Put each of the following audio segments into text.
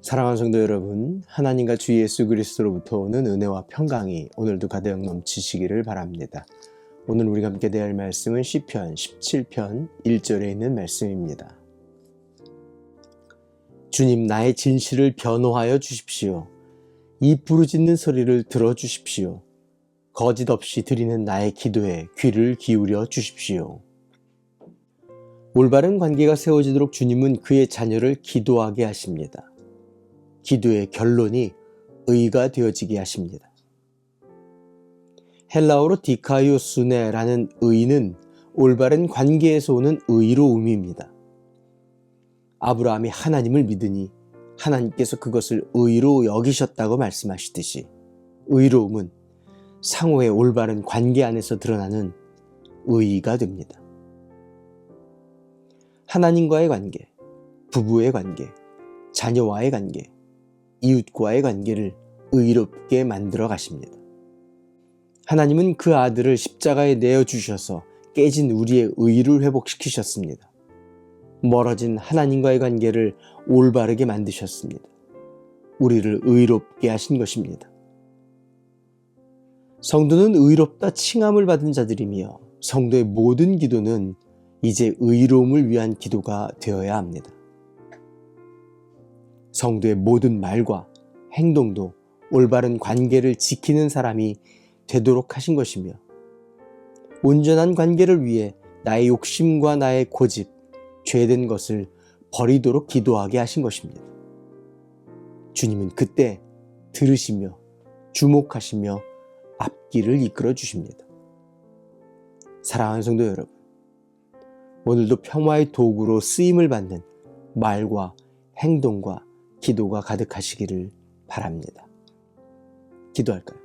사랑하는 성도 여러분, 하나님과 주 예수 그리스도로부터 오는 은혜와 평강이 오늘도 가득 넘치시기를 바랍니다. 오늘 우리가 함께 대할 말씀은 시편 17편 1절에 있는 말씀입니다. 주님 나의 진실을 변호하여 주십시오. 이 부르짖는 소리를 들어 주십시오. 거짓 없이 드리는 나의 기도에 귀를 기울여 주십시오. 올바른 관계가 세워지도록 주님은 그의 자녀를 기도하게 하십니다. 기도의 결론이 의가 되어지게 하십니다. 헬라어로 디카이오스네라는 의는 올바른 관계에서 오는 의로움입니다. 아브라함이 하나님을 믿으니 하나님께서 그것을 의로 여기셨다고 말씀하시듯이 의로움은 상호의 올바른 관계 안에서 드러나는 의의가 됩니다. 하나님과의 관계, 부부의 관계, 자녀와의 관계, 이웃과의 관계를 의롭게 만들어 가십니다. 하나님은 그 아들을 십자가에 내어 주셔서 깨진 우리의 의를 회복시키셨습니다. 멀어진 하나님과의 관계를 올바르게 만드셨습니다. 우리를 의롭게 하신 것입니다. 성도는 의롭다 칭함을 받은 자들이며 성도의 모든 기도는 이제 의로움을 위한 기도가 되어야 합니다. 성도의 모든 말과 행동도 올바른 관계를 지키는 사람이 되도록 하신 것이며 온전한 관계를 위해 나의 욕심과 나의 고집, 죄된 것을 버리도록 기도하게 하신 것입니다. 주님은 그때 들으시며 주목하시며 앞길을 이끌어 주십니다. 사랑하는 성도 여러분, 오늘도 평화의 도구로 쓰임을 받는 말과 행동과 기도가 가득하시기를 바랍니다. 기도할까요?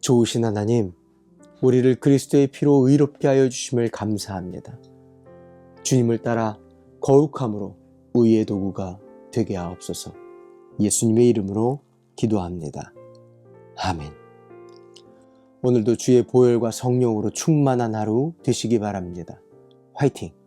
좋으신 하나님, 우리를 그리스도의 피로 의롭게 하여 주심을 감사합니다. 주님을 따라 거룩함으로 의의 도구가 되게 하옵소서. 예수님의 이름으로 기도합니다. 아멘. 오늘도 주의 보혈과 성령으로 충만한 하루 되시기 바랍니다. 화이팅!